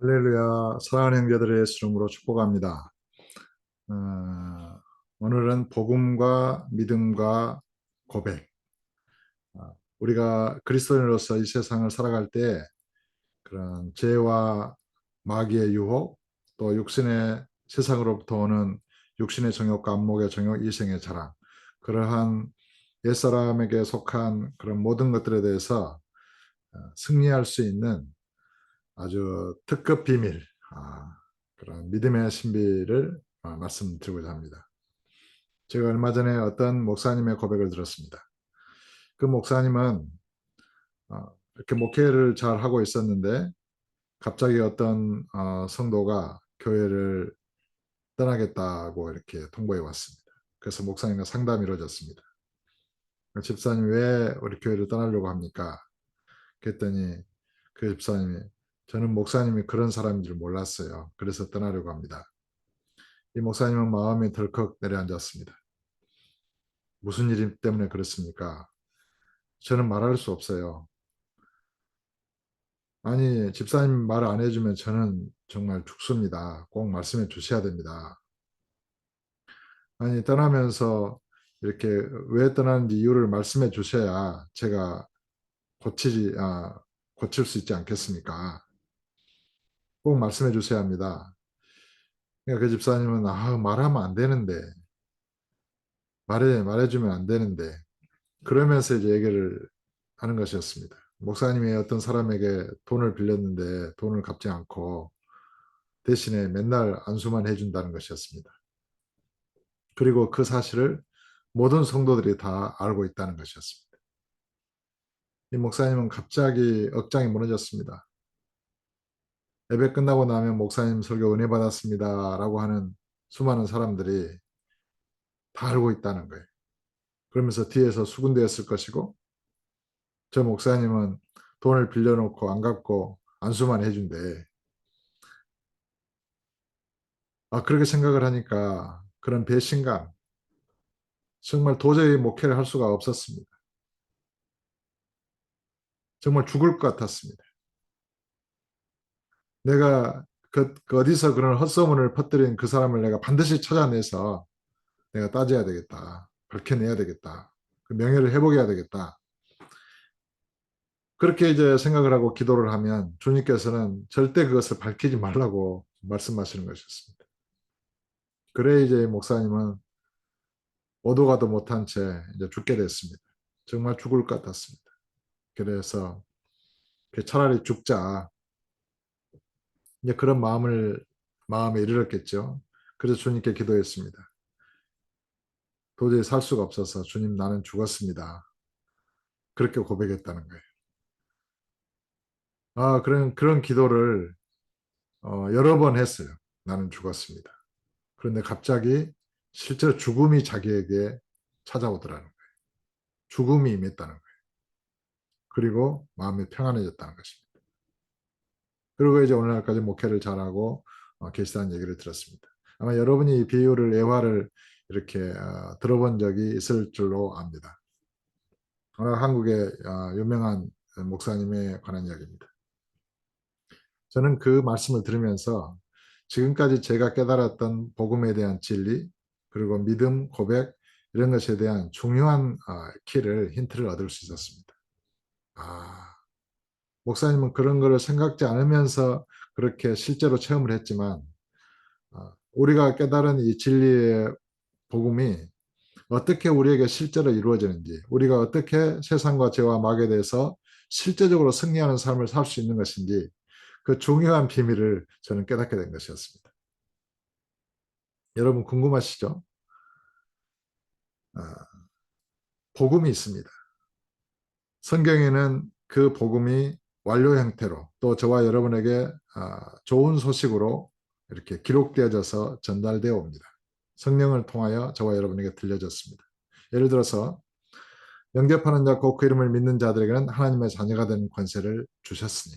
할렐루야, 사랑하는 형제들의 예수 이름으로 축복합니다. 어, 오늘은 복음과 믿음과 고백. 어, 우리가 그리스도인으로서 이 세상을 살아갈 때 그런 죄와 마귀의 유혹, 또 육신의 세상으로부터 오는 육신의 정욕과 안목의 정욕, 이생의 자랑, 그러한 옛사람에게 속한 그런 모든 것들에 대해서 어, 승리할 수 있는 아주 특급 비밀, 아, 그런 믿음의 신비를 아, 말씀드리고자 합니다. 제가 얼마 전에 어떤 목사님의 고백을 들었습니다. 그 목사님은 어, 이렇게 목회를 잘 하고 있었는데 갑자기 어떤 어, 성도가 교회를 떠나겠다고 이렇게 통보해 왔습니다. 그래서 목사님과 상담이 이루어졌습니다. 집사님 왜 우리 교회를 떠나려고 합니까? 그랬더니 그 집사님이 저는 목사님이 그런 사람인 줄 몰랐어요. 그래서 떠나려고 합니다. 이 목사님은 마음이 덜컥 내려앉았습니다. 무슨 일 때문에 그렇습니까? 저는 말할 수 없어요. 아니, 집사님 말 안 해주면 저는 정말 죽습니다. 꼭 말씀해 주셔야 됩니다. 아니, 떠나면서 이렇게 왜 떠나는지 이유를 말씀해 주셔야 제가 고치지, 아, 고칠 수 있지 않겠습니까? 꼭 말씀해 주셔야 합니다. 그러니까 그 집사님은 아, 말하면 안 되는데 말해 말해주면 안 되는데 그러면서 이제 얘기를 하는 것이었습니다. 목사님이 어떤 사람에게 돈을 빌렸는데 돈을 갚지 않고 대신에 맨날 안수만 해준다는 것이었습니다. 그리고 그 사실을 모든 성도들이 다 알고 있다는 것이었습니다. 이 목사님은 갑자기 억장이 무너졌습니다. 예배 끝나고 나면 목사님 설교 은혜 받았습니다. 라고 하는 수많은 사람들이 다 알고 있다는 거예요. 그러면서 뒤에서 수군대었을 것이고 저 목사님은 돈을 빌려놓고 안 갚고 안수만 해준대. 아, 그렇게 생각을 하니까 그런 배신감, 정말 도저히 목회를 할 수가 없었습니다. 정말 죽을 것 같았습니다. 내가 그, 그 어디서 그런 헛소문을 퍼뜨린 그 사람을 내가 반드시 찾아내서 내가 따져야 되겠다. 밝혀내야 되겠다. 그 명예를 회복해야 되겠다. 그렇게 이제 생각을 하고 기도를 하면 주님께서는 절대 그것을 밝히지 말라고 말씀하시는 것이었습니다. 그래 이제 목사님은 오도 가도 못한 채 이제 죽게 됐습니다. 정말 죽을 것 같았습니다. 그래서 차라리 죽자. 이제 그런 마음을 마음에 이르렀겠죠. 그래서 주님께 기도했습니다. 도저히 살 수가 없어서 주님 나는 죽었습니다. 그렇게 고백했다는 거예요. 아 그런 그런 기도를 어, 여러 번 했어요. 나는 죽었습니다. 그런데 갑자기 실제로 죽음이 자기에게 찾아오더라는 거예요. 죽음이 임했다는 거예요. 그리고 마음이 평안해졌다는 것입니다. 그리고 이제 오늘날까지 목회를 잘하고 어, 계시다는 얘기를 들었습니다. 아마 여러분이 이 비유를 예화를 이렇게 어, 들어본 적이 있을 줄로 압니다. 오늘 한국의 어, 유명한 목사님에 관한 이야기입니다. 저는 그 말씀을 들으면서 지금까지 제가 깨달았던 복음에 대한 진리 그리고 믿음, 고백 이런 것에 대한 중요한 어, 키를 힌트를 얻을 수 있었습니다. 아, 목사님은 그런 거를 생각지 않으면서 그렇게 실제로 체험을 했지만 어, 우리가 깨달은 이 진리의 복음이 어떻게 우리에게 실제로 이루어지는지 우리가 어떻게 세상과 죄와 막에 대해서 실제적으로 승리하는 삶을 살 수 있는 것인지 그 중요한 비밀을 저는 깨닫게 된 것이었습니다. 여러분 궁금하시죠? 아, 복음이 있습니다. 성경에는 그 복음이 완료 형태로 또 저와 여러분에게 아, 좋은 소식으로 이렇게 기록되어져서 전달되어 옵니다. 성령을 통하여 저와 여러분에게 들려졌습니다. 예를 들어서 영접하는 자, 곧그 이름을 믿는 자들에게는 하나님의 자녀가 되는 권세를 주셨으니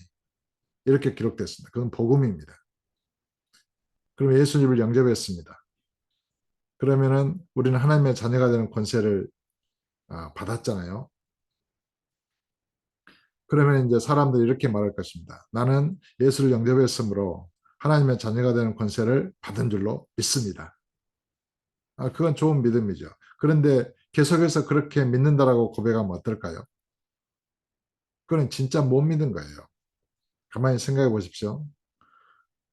이렇게 기록됐습니다. 그건 복음입니다. 그럼 예수님을 영접했습니다. 그러면은 우리는 하나님의 자녀가 되는 권세를 아, 받았잖아요. 그러면 이제 사람들이 이렇게 말할 것입니다. 나는 예수를 영접했으므로 하나님의 자녀가 되는 권세를 받은 줄로 믿습니다. 아, 그건 좋은 믿음이죠. 그런데 계속해서 그렇게 믿는다라고 고백하면 어떨까요? 그건 진짜 못 믿은 거예요. 가만히 생각해 보십시오.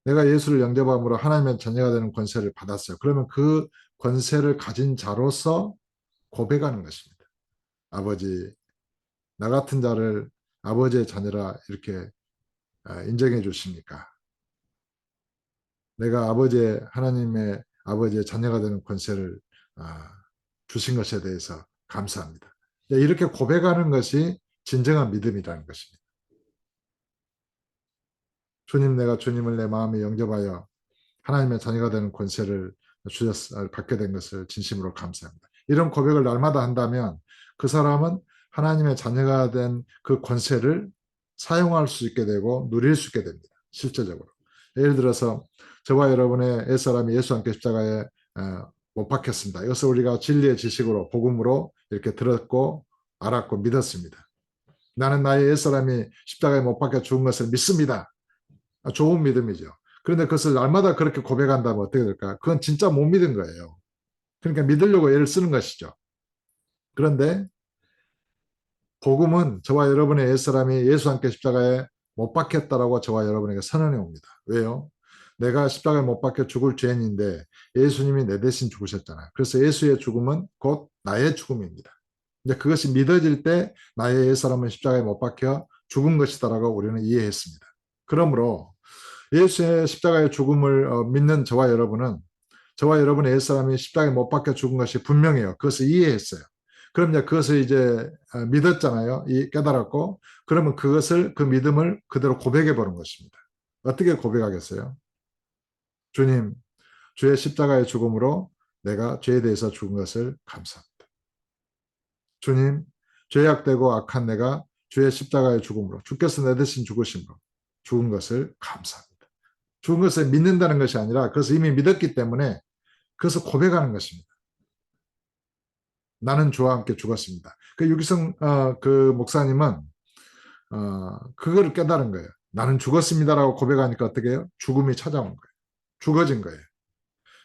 내가 예수를 영접함으로 하나님의 자녀가 되는 권세를 받았어요. 그러면 그 권세를 가진 자로서 고백하는 것입니다. 아버지, 나 같은 자를 아버지의 자녀라 이렇게 아, 인정해 주십니까? 내가 아버지의 하나님의 아버지의 자녀가 되는 권세를 아, 주신 것에 대해서 감사합니다. 네, 이렇게 고백하는 것이 진정한 믿음이라는 것입니다. 주님, 내가 주님을 내 마음에 영접하여 하나님의 자녀가 되는 권세를 주셨, 아, 받게 된 것을 진심으로 감사합니다. 이런 고백을 날마다 한다면 그 사람은 하나님의 자녀가 된 그 권세를 사용할 수 있게 되고 누릴 수 있게 됩니다. 실제적으로. 예를 들어서 저와 여러분의 옛사람이 예수 함께 십자가에 어, 못 박혔습니다. 이것을 우리가 진리의 지식으로 복음으로 이렇게 들었고 알았고 믿었습니다. 나는 나의 옛사람이 십자가에 못 박혀 죽은 것을 믿습니다. 아, 좋은 믿음이죠. 그런데 그것을 날마다 그렇게 고백한다면 어떻게 될까? 그건 진짜 못 믿은 거예요. 그러니까 믿으려고 애를 쓰는 것이죠. 그런데 복음은 저와 여러분의 옛사람이 예수 함께 십자가에 못 박혔다라고 저와 여러분에게 선언해 옵니다. 왜요? 내가 십자가에 못 박혀 죽을 죄인인데 예수님이 내 대신 죽으셨잖아요. 그래서 예수의 죽음은 곧 나의 죽음입니다. 이제 그것이 믿어질 때 나의 옛사람은 십자가에 못 박혀 죽은 것이다라고 우리는 이해했습니다. 그러므로 예수의 십자가의 죽음을 어, 믿는 저와 여러분은 저와 여러분의 옛사람이 십자가에 못 박혀 죽은 것이 분명해요. 그것을 이해했어요. 그럼 이제 그것을 이제 어, 믿었잖아요. 깨달았고 그러면 그것을 그 믿음을 그대로 고백해 보는 것입니다. 어떻게 고백하겠어요? 주님, 주의 십자가의 죽음으로 내가 죄에 대해서 죽은 것을 감사합니다. 주님, 죄악되고 악한 내가 주의 십자가의 죽음으로 주께서 내 대신 죽으심으로 죽은 것을 감사합니다. 죽은 것을 믿는다는 것이 아니라 그것을 이미 믿었기 때문에 그것을 고백하는 것입니다. 나는 주와 함께 죽었습니다. 그 유기성 어, 그 목사님은 어, 그거를 깨달은 거예요. 나는 죽었습니다라고 고백하니까 어떻게 해요? 죽음이 찾아온 거예요. 죽어진 거예요.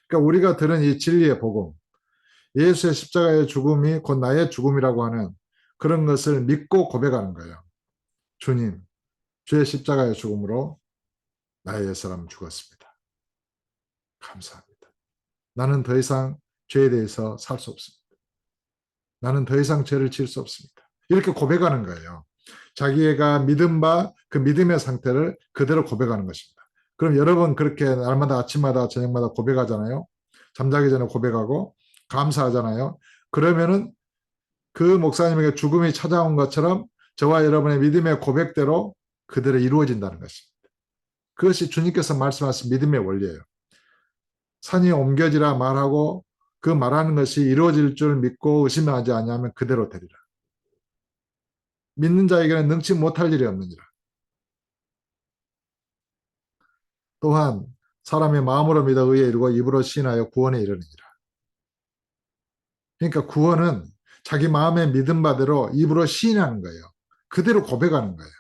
그러니까 우리가 들은 이 진리의 복음, 예수의 십자가의 죽음이 곧 나의 죽음이라고 하는 그런 것을 믿고 고백하는 거예요. 주님, 주의 십자가의 죽음으로 나의 옛사람 죽었습니다. 감사합니다. 나는 더 이상 죄에 대해서 살 수 없습니다. 나는 더 이상 죄를 지을 수 없습니다. 이렇게 고백하는 거예요. 자기가 믿은 바 그 믿음의 상태를 그대로 고백하는 것입니다. 그럼 여러분 그렇게 날마다 아침마다 저녁마다 고백하잖아요. 잠자기 전에 고백하고 감사하잖아요. 그러면은 그 목사님에게 죽음이 찾아온 것처럼 저와 여러분의 믿음의 고백대로 그대로 이루어진다는 것입니다. 그것이 주님께서 말씀하신 믿음의 원리예요. 산이 옮겨지라 말하고 그 말하는 것이 이루어질 줄 믿고 의심하지 아니하면 그대로 되리라. 믿는 자에게는 능치 못할 일이 없느니라. 또한 사람이 마음으로 믿어 의에 이르고 입으로 신하여 구원에 이르느니라. 그러니까 구원은 자기 마음의 믿음 바대로 입으로 시인하는 거예요. 그대로 고백하는 거예요.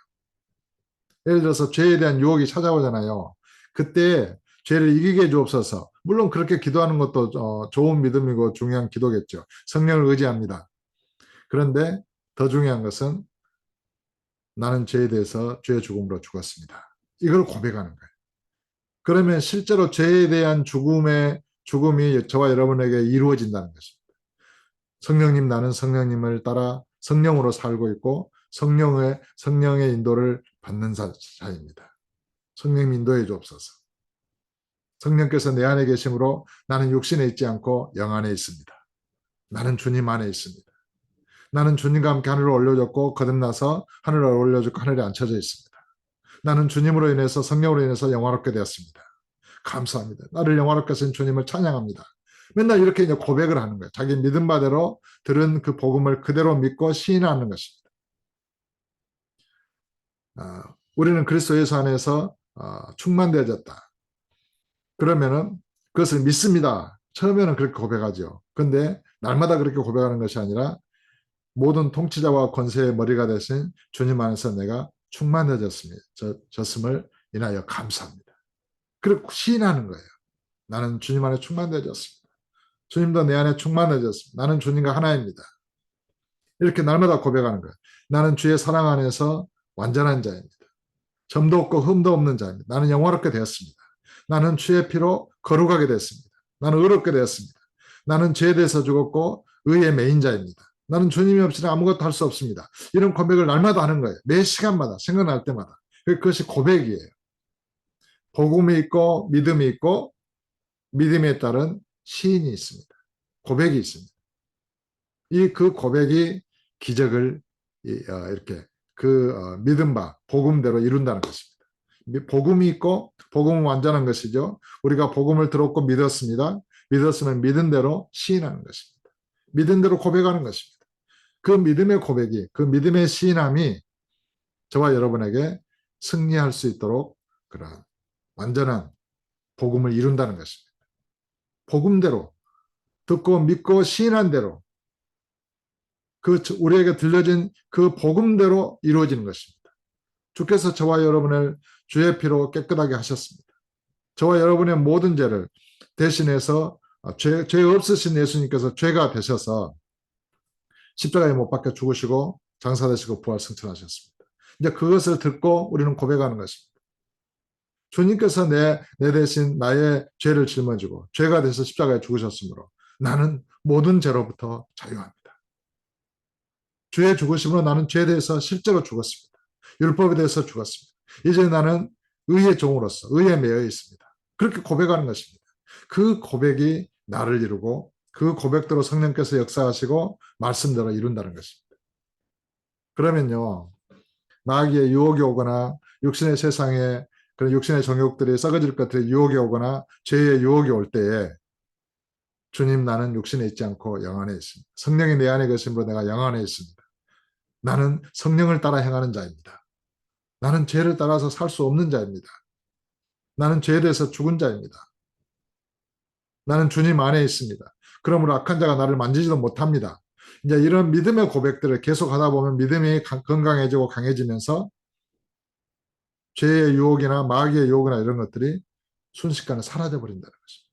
예를 들어서 죄에 대한 유혹이 찾아오잖아요. 그때 죄를 이기게 주옵소서. 물론 그렇게 기도하는 것도 어, 좋은 믿음이고 중요한 기도겠죠. 성령을 의지합니다. 그런데 더 중요한 것은 나는 죄에 대해서 죄의 죽음으로 죽었습니다. 이걸 고백하는 거예요. 그러면 실제로 죄에 대한 죽음의 죽음이 저와 여러분에게 이루어진다는 것입니다. 성령님 나는 성령님을 따라 성령으로 살고 있고 성령의 성령의 인도를 받는 자입니다. 성령 인도해 주옵소서. 성령께서 내 안에 계심으로 나는 육신에 있지 않고 영 안에 있습니다. 나는 주님 안에 있습니다. 나는 주님과 함께 하늘을 올려졌고 거듭나서 하늘을 올려졌고 하늘에 앉혀져 있습니다. 나는 주님으로 인해서 성령으로 인해서 영화롭게 되었습니다. 감사합니다. 나를 영화롭게 하신 주님을 찬양합니다. 맨날 이렇게 이제 고백을 하는 거예요. 자기 믿음 바대로 들은 그 복음을 그대로 믿고 시인하는 것입니다. 아, 우리는 그리스도 예수 안에서 아, 충만되어졌다. 그러면은 그것을 믿습니다. 처음에는 그렇게 고백하죠. 근데 날마다 그렇게 고백하는 것이 아니라 모든 통치자와 권세의 머리가 되신 주님 안에서 내가 충만해졌습니다. 저, 졌음을 인하여 감사합니다. 그리고 시인하는 거예요. 나는 주님 안에 충만해졌습니다. 주님도 내 안에 충만해졌습니다. 나는 주님과 하나입니다. 이렇게 날마다 고백하는 거예요. 나는 주의 사랑 안에서 완전한 자입니다. 점도 없고 흠도 없는 자입니다. 나는 영화롭게 되었습니다. 나는 주의 피로 거룩하게 됐습니다. 나는 의롭게 되었습니다. 나는 죄에 대해서 죽었고 의의 메인자입니다. 나는 주님이 없이는 아무것도 할 수 없습니다. 이런 고백을 날마다 하는 거예요. 매 시간마다 생각날 때마다. 그것이 고백이에요. 복음이 있고 믿음이 있고 믿음에 따른 시인이 있습니다. 고백이 있습니다. 이 그 고백이 기적을 어, 이렇게 그 어, 믿음 바 복음대로 이룬다는 것입니다. 복음이 있고 복음은 완전한 것이죠. 우리가 복음을 들었고 믿었습니다. 믿었으면 믿은 대로 시인하는 것입니다. 믿은 대로 고백하는 것입니다. 그 믿음의 고백이 그 믿음의 시인함이 저와 여러분에게 승리할 수 있도록 그런 완전한 복음을 이룬다는 것입니다. 복음대로 듣고 믿고 시인한 대로 그 우리에게 들려진 그 복음대로 이루어지는 것입니다. 주께서 저와 여러분을 주의 피로 깨끗하게 하셨습니다. 저와 여러분의 모든 죄를 대신해서 죄, 죄 없으신 예수님께서 죄가 되셔서 십자가에 못 박혀 죽으시고 장사되시고 부활 승천하셨습니다. 이제 그것을 듣고 우리는 고백하는 것입니다. 주님께서 내, 내 대신 나의 죄를 짊어지고 죄가 돼서 십자가에 죽으셨으므로 나는 모든 죄로부터 자유합니다. 주의 죽으심으로 나는 죄에 대해서 실제로 죽었습니다. 율법에 대해서 죽었습니다. 이제 나는 의의 종으로서 의에 매여 있습니다. 그렇게 고백하는 것입니다. 그 고백이 나를 이루고 그 고백대로 성령께서 역사하시고 말씀대로 이룬다는 것입니다. 그러면요. 마귀의 유혹이 오거나 육신의 세상에 그런 육신의 정욕들이 썩어질 것들의 유혹이 오거나 죄의 유혹이 올 때에 주님 나는 육신에 있지 않고 영 안에 있습니다. 성령이 내 안에 계심으로 내가 영 안에 있습니다. 나는 성령을 따라 행하는 자입니다. 나는 죄를 따라서 살 수 없는 자입니다. 나는 죄에 대해서 죽은 자입니다. 나는 주님 안에 있습니다. 그러므로 악한 자가 나를 만지지도 못합니다. 이제 이런 믿음의 고백들을 계속 하다 보면 믿음이 건강해지고 강해지면서 죄의 유혹이나 마귀의 유혹이나 이런 것들이 순식간에 사라져 버린다는 것입니다.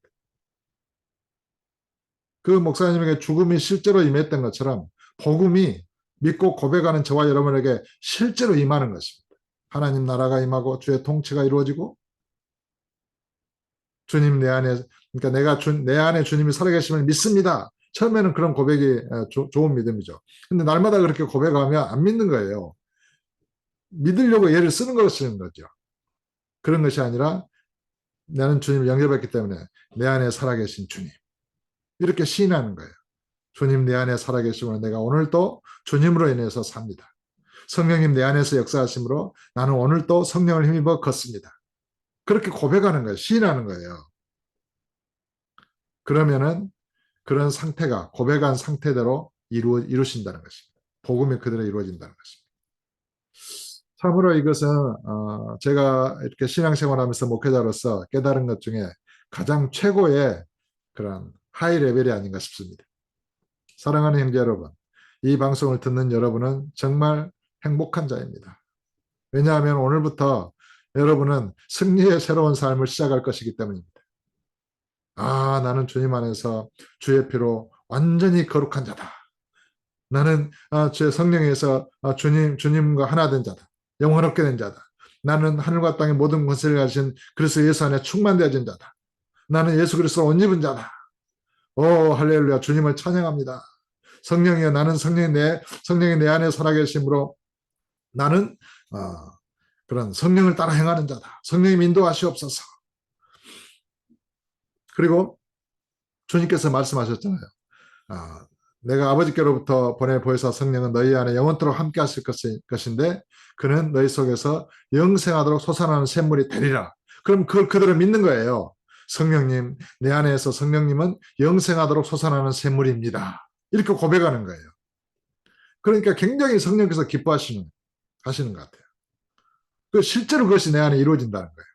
그 목사님에게 죽음이 실제로 임했던 것처럼 복음이 믿고 고백하는 저와 여러분에게 실제로 임하는 것입니다. 하나님 나라가 임하고 주의 통치가 이루어지고 주님 내 안에 그러니까 내가 주, 내 안에 주님이 살아계심을 믿습니다. 처음에는 그런 고백이 조, 좋은 믿음이죠. 근데 날마다 그렇게 고백하면 안 믿는 거예요. 믿으려고 예를 쓰는 걸 쓰는 거죠. 그런 것이 아니라 나는 주님을 영접했기 때문에 내 안에 살아계신 주님. 이렇게 시인하는 거예요. 주님 내 안에 살아계심으로 내가 오늘도 주님으로 인해서 삽니다. 성령님 내 안에서 역사하심으로 나는 오늘도 성령을 힘입어 걷습니다. 그렇게 고백하는 거예요. 시인하는 거예요. 그러면은 그런 상태가 고백한 상태대로 이루, 이루신다는 것입니다. 복음이 그대로 이루어진다는 것입니다. 참으로 이것은 어, 제가 이렇게 신앙생활하면서 목회자로서 깨달은 것 중에 가장 최고의 그런 하이 레벨이 아닌가 싶습니다. 사랑하는 형제 여러분, 이 방송을 듣는 여러분은 정말 행복한 자입니다. 왜냐하면 오늘부터 여러분은 승리의 새로운 삶을 시작할 것이기 때문입니다. 아, 나는 주님 안에서 주의 피로 완전히 거룩한 자다. 나는 아, 주 성령에서 아, 주님, 주님과 하나 된 자다. 영원롭게 된 자다. 나는 하늘과 땅의 모든 권세를 가진 그리스도 예수 안에 충만되어진 자다. 나는 예수 그리스도 옷 입은 자다. 오 할렐루야 주님을 찬양합니다. 성령이여 나는 성령이 내 성령이 내 안에 살아계심으로 나는 어, 그런 성령을 따라 행하는 자다. 성령님 인도하시옵소서. 그리고 주님께서 말씀하셨잖아요. 아, 내가 아버지께로부터 보내 보혜사 성령은 너희 안에 영원토록 함께 하실 것인데 그는 너희 속에서 영생하도록 솟아나는 샘물이 되리라. 그럼 그걸 그대로 믿는 거예요. 성령님, 내 안에서 성령님은 영생하도록 솟아나는 샘물입니다. 이렇게 고백하는 거예요. 그러니까 굉장히 성령께서 기뻐하시는, 하시는 것 같아요. 그 실제로 그것이 내 안에 이루어진다는 거예요.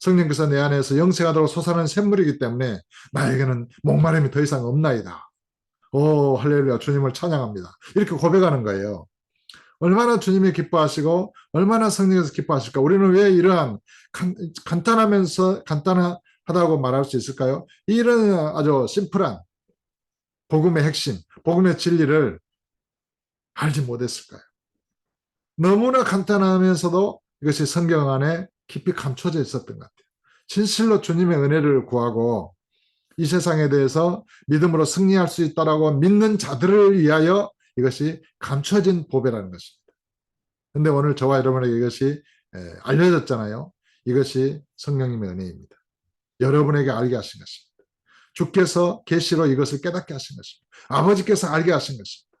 성령께서 내 안에서 영생하도록 솟아나는 샘물이기 때문에 나에게는 목마름이 더 이상 없나이다. 오 할렐루야 주님을 찬양합니다. 이렇게 고백하는 거예요. 얼마나 주님이 기뻐하시고 얼마나 성령에서 기뻐하실까? 우리는 왜 이러한 간, 간단하면서 간단하다고 말할 수 있을까요? 이런 아주 심플한 복음의 핵심, 복음의 진리를 알지 못했을까요? 너무나 간단하면서도 이것이 성경 안에 깊이 감춰져 있었던 것 같아요. 진실로 주님의 은혜를 구하고 이 세상에 대해서 믿음으로 승리할 수 있다라고 믿는 자들을 위하여 이것이 감춰진 보배라는 것입니다. 근데 오늘 저와 여러분에게 이것이 에, 알려졌잖아요. 이것이 성령님의 은혜입니다. 여러분에게 알게 하신 것입니다. 주께서 계시로 이것을 깨닫게 하신 것입니다. 아버지께서 알게 하신 것입니다.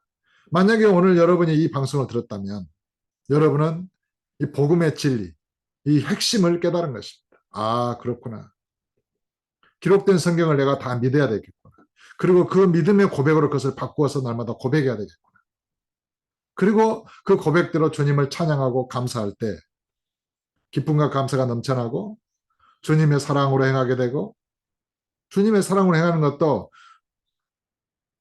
만약에 오늘 여러분이 이 방송을 들었다면 여러분은 이 복음의 진리, 이 핵심을 깨달은 것입니다. 아, 그렇구나. 기록된 성경을 내가 다 믿어야 되겠구나. 그리고 그 믿음의 고백으로 그것을 바꾸어서 날마다 고백해야 되겠구나. 그리고 그 고백대로 주님을 찬양하고 감사할 때 기쁨과 감사가 넘쳐나고 주님의 사랑으로 행하게 되고 주님의 사랑으로 행하는 것도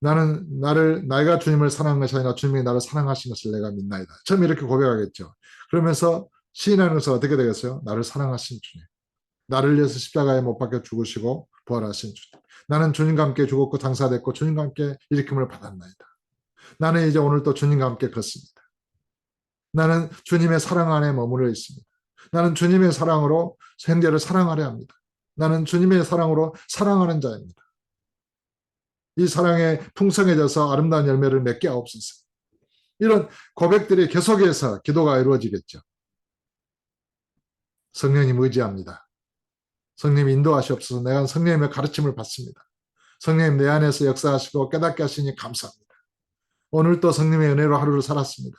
나는 나를 내가 주님을 사랑한 것이 아니라 주님이 나를 사랑하신 것을 내가 믿나이다. 처음 이렇게 고백하겠죠. 그러면서 시인하는 것은 어떻게 되겠어요? 나를 사랑하신 주님. 나를 위해서 십자가에 못 박혀 죽으시고 부활하신 주님. 나는 주님과 함께 죽었고 장사됐고 주님과 함께 일으킴을 받았나이다. 나는 이제 오늘 또 주님과 함께 걷습니다. 나는 주님의 사랑 안에 머물러 있습니다. 나는 주님의 사랑으로 현재를 사랑하려 합니다. 나는 주님의 사랑으로 사랑하는 자입니다. 이 사랑에 풍성해져서 아름다운 열매를 맺게 하옵소서. 이런 고백들이 계속해서 기도가 이루어지겠죠. 성령님 의지합니다. 성령 인도하시옵소서 내가 성령님의 가르침을 받습니다. 성령님 내 안에서 역사하시고 깨닫게 하시니 감사합니다. 오늘 또 성령의 은혜로 하루를 살았습니다.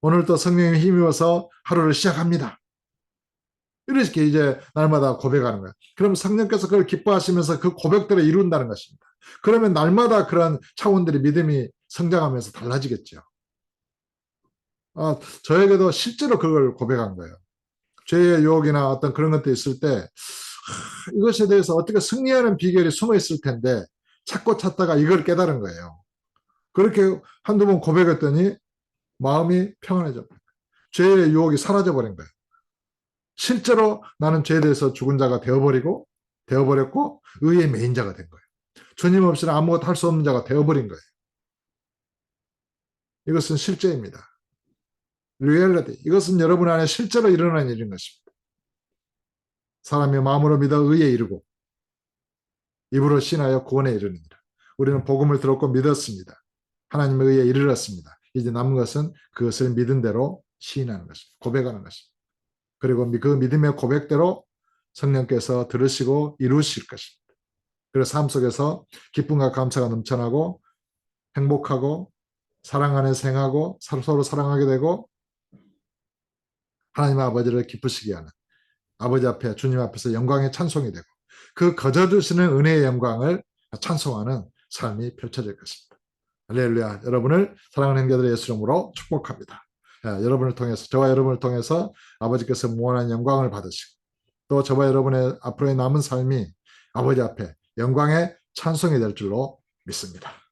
오늘 또 성령의 힘입어서 하루를 시작합니다. 이렇게 이제 날마다 고백하는 거예요. 그럼 성령께서 그걸 기뻐하시면서 그 고백들을 이룬다는 것입니다. 그러면 날마다 그런 차원들이 믿음이 성장하면서 달라지겠죠. 아, 저에게도 실제로 그걸 고백한 거예요. 죄의 유혹이나 어떤 그런 것도 있을 때 하, 이것에 대해서 어떻게 승리하는 비결이 숨어 있을 텐데 찾고 찾다가 이걸 깨달은 거예요. 그렇게 한두 번 고백했더니 마음이 평안해져 버린 거예요. 죄의 유혹이 사라져 버린 거예요. 실제로 나는 죄에 대해서 죽은 자가 되어버리고 되어버렸고 의의 메인자가 된 거예요. 주님 없이는 아무것도 할 수 없는 자가 되어버린 거예요. 이것은 실제입니다. 리얼리티. 이것은 여러분 안에 실제로 일어난 일인 것입니다. 사람이 마음으로 믿어 의에 이르고 입으로 신하여 구원에 이르느니라. 우리는 복음을 들었고 믿었습니다. 하나님의 의에 이르렀습니다. 이제 남은 것은 그것을 믿은 대로 시인하는 것입니다. 고백하는 것입니다. 그리고 그 믿음의 고백대로 성령께서 들으시고 이루실 것입니다. 그래서 삶 속에서 기쁨과 감사가 넘쳐나고 행복하고 사랑 안에 생하고 서로 사랑하게 되고 하나님 아버지를 기쁘시게 하는 아버지 앞에 주님 앞에서 영광의 찬송이 되고 그 거저 주시는 은혜의 영광을 찬송하는 삶이 펼쳐질 것입니다. 할렐루야. 여러분을 사랑하는 형제들의 예수 이름으로 축복합니다. 예, 여러분을 통해서 저와 여러분을 통해서 아버지께서 무한한 영광을 받으시고 또 저와 여러분의 앞으로의 남은 삶이 아버지 앞에 영광의 찬송이 될 줄로 믿습니다.